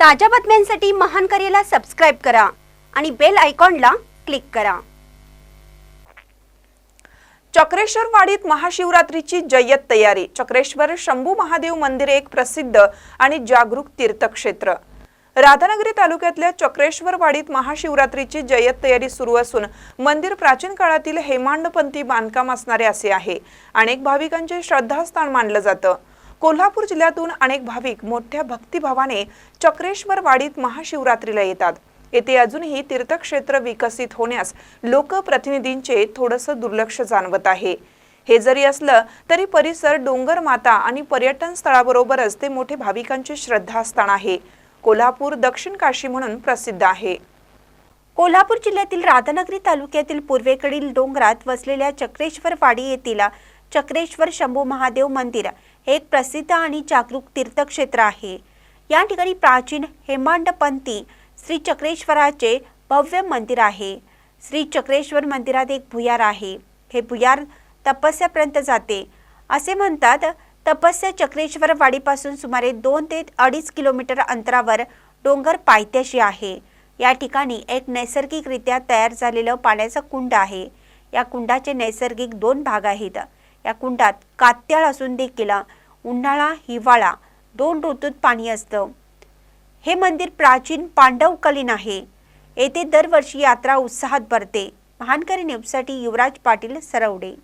ताज्या बातम्यांसाठी महान करेला सबस्क्राईब करा आणि बेल आयकॉनला क्लिक करा. चक्रेश्वर वाडीत महाशिवरात्रीची जय्यत तयारी. चक्रेश्वर शंभू महादेव मंदिर एक प्रसिद्ध आणि जागरूक तीर्थक्षेत्र. राधानगरी तालुक्यातल्या चक्रेश्वर वाडीत महाशिवरात्रीची जय्यत तयारी सुरू असून मंदिर प्राचीन काळातील हेमांडपंथी बांधकाम असणारे असे आहे. अनेक भाविकांचे श्रद्धास्थान मानलं जातं. कोल्हापूर जिल्ह्यातून अनेक भाविक मोठ्या भक्तिभावाने चक्रेश्वर वाडीत महाशिवरात्रीला येतात. येथे अजूनही तीर्थक्षेत्र विकसित होण्यास लोकप्रतिनिधींचे थोडंसं दुर्लक्ष जाणवत आहे. हे जरी असलं तरी परिसर डोंगर माता आणि पर्यटन स्थळाबरोबरच ते मोठे भाविकांचे श्रद्धास्थान आहे. कोल्हापूर दक्षिण काशी म्हणून प्रसिद्ध आहे. कोल्हापूर जिल्ह्यातील राधानगरी तालुक्यातील पूर्वेकडील डोंगरात वसलेल्या चक्रेश्वर वाडी येथील चक्रेश्वर शंभू महादेव मंदिर हे एक प्रसिद्ध आणि जागरूक तीर्थक्षेत्र आहे. या ठिकाणी प्राचीन हेमांडपंथी श्री चक्रेश्वराचे भव्य मंदिर आहे. श्री चक्रेश्वर मंदिरात एक भुयार आहे. हे भुयार तपस्यापर्यंत जाते. असे म्हणतात तपस्या चक्रेश्वर वाडीपासून सुमारे दोन ते अडीच किलोमीटर अंतरावर डोंगर पायथ्याशी आहे. या ठिकाणी एक नैसर्गिकरित्या तयार झालेलं पाण्याचं कुंड आहे. या कुंडाचे नैसर्गिक दोन भाग आहेत. या कुंडात कात्याळ असून देखील उन्हाळा हिवाळा दोन ऋतूत पाणी असतं. हे मंदिर प्राचीन पांडवकालीन आहे. येथे दरवर्षी यात्रा उत्साहात भरते. महानकरी न्यूजसाठी युवराज पाटील सरवडे.